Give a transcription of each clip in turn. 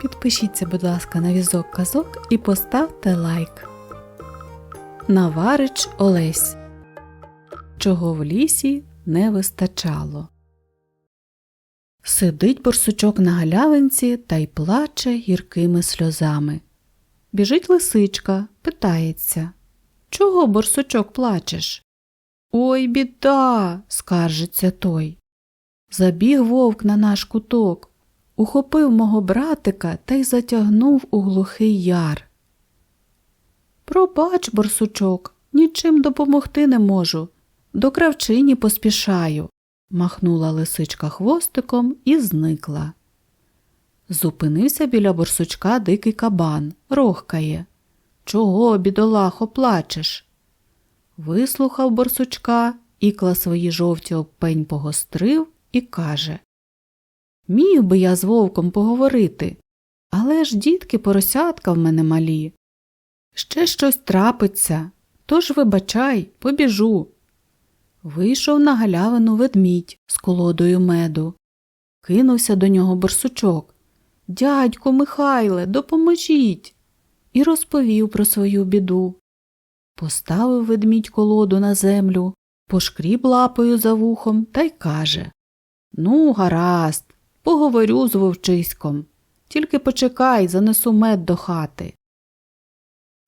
Підпишіться, будь ласка, на візок казок і поставте лайк. Наварич Олесь. Чого в лісі не вистачало. Сидить борсучок на галявинці та й плаче гіркими сльозами. Біжить лисичка, питається Чого, борсучок, плачеш? Ой, біда, скаржиться той. Забіг вовк на наш куток, ухопив мого братика та й затягнув у глухий яр. Пробач, борсучок, нічим допомогти не можу. До кравчині поспішаю, махнула лисичка хвостиком і зникла. Зупинився біля борсучка дикий кабан, рохкає. Чого, бідолахо, плачеш? Вислухав борсучка, ікла свої жовті об пень погострив і каже Міг би я з вовком поговорити, але ж дітки поросятка в мене малі. Ще щось трапиться, тож вибачай, побіжу. Вийшов на галявину ведмідь з колодою меду. Кинувся до нього борсучок. Дядьку Михайле, допоможіть. І розповів про свою біду. Поставив ведмідь колоду на землю, пошкріб лапою за вухом та й каже Ну, гаразд, поговорю з вовчиськом. Тільки почекай, занесу мед до хати.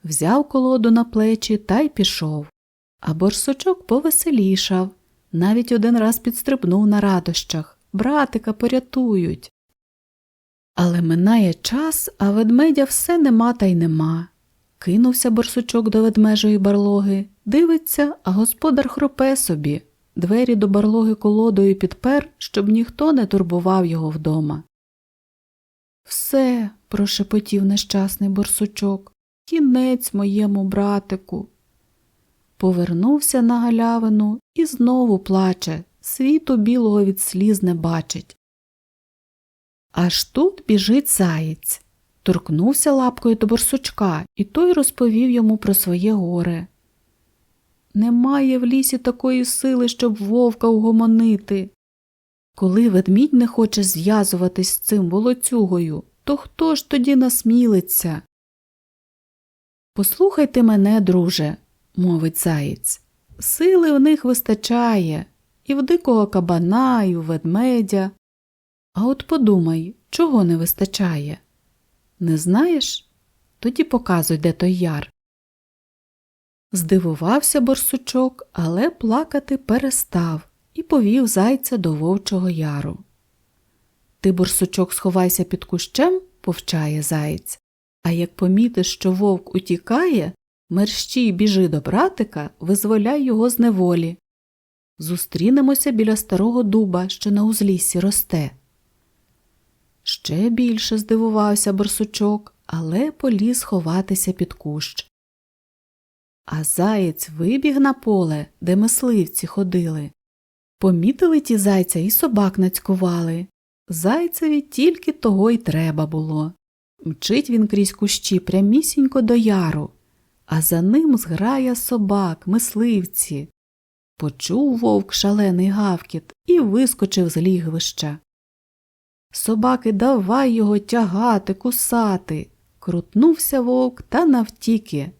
Взяв колоду на плечі та й пішов. А борсучок повеселішав. Навіть один раз підстрибнув на радощах. Братика порятують. Але минає час, а ведмедя все нема та й нема. Кинувся борсучок до ведмежої барлоги, дивиться, а господар хропе собі. Двері до барлоги колодою підпер, щоб ніхто не турбував його вдома. Все, прошепотів нещасний борсучок, кінець моєму братику. Повернувся на галявину і знову плаче, світу білого від сліз не бачить. Аж тут біжить заєць. Торкнувся лапкою до борсучка, і той розповів йому про своє горе. Немає в лісі такої сили, щоб вовка угомонити. Коли ведмідь не хоче зв'язуватись з цим волоцюгою, то хто ж тоді насмілиться? Послухайте мене, друже, мовить заєць. Сили в них вистачає і в дикого кабана, і в ведмедя. А от подумай, чого не вистачає? Не знаєш? Тоді показуй, де той яр. Здивувався борсучок, але плакати перестав і повів зайця до вовчого яру. Ти, борсучок, сховайся під кущем, повчає заєць, а як помітиш, що вовк утікає, мерщій біжи до братика, визволяй його з неволі. Зустрінемося біля старого дуба, що на узліссі росте. Ще більше здивувався борсучок, але поліз ховатися під кущ. А заєць вибіг на поле, де мисливці ходили. Помітили ті зайця і собак нацькували. Зайцеві тільки того й треба було. Мчить він крізь кущі прямісінько до яру, а за ним зграя собак, мисливці. Почув вовк шалений гавкіт і вискочив з лігвища. Собаки давай його тягати, кусати. Крутнувся вовк та навтіки,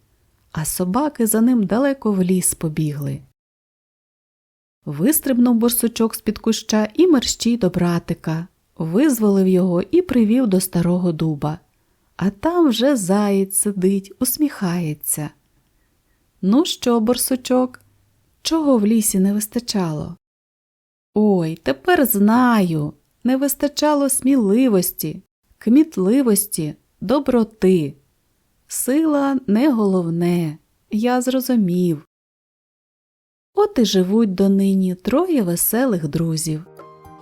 а собаки за ним далеко в ліс побігли. Вистрибнув борсучок з під куща і мерщій до братика, визволив його і привів до старого дуба. А там вже заєць сидить, усміхається. Ну що, борсучок, чого в лісі не вистачало? Ой, тепер знаю. Не вистачало сміливості, кмітливості, доброти. Сила не головне, я зрозумів. От і живуть донині троє веселих друзів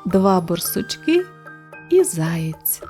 два борсучки і заєць.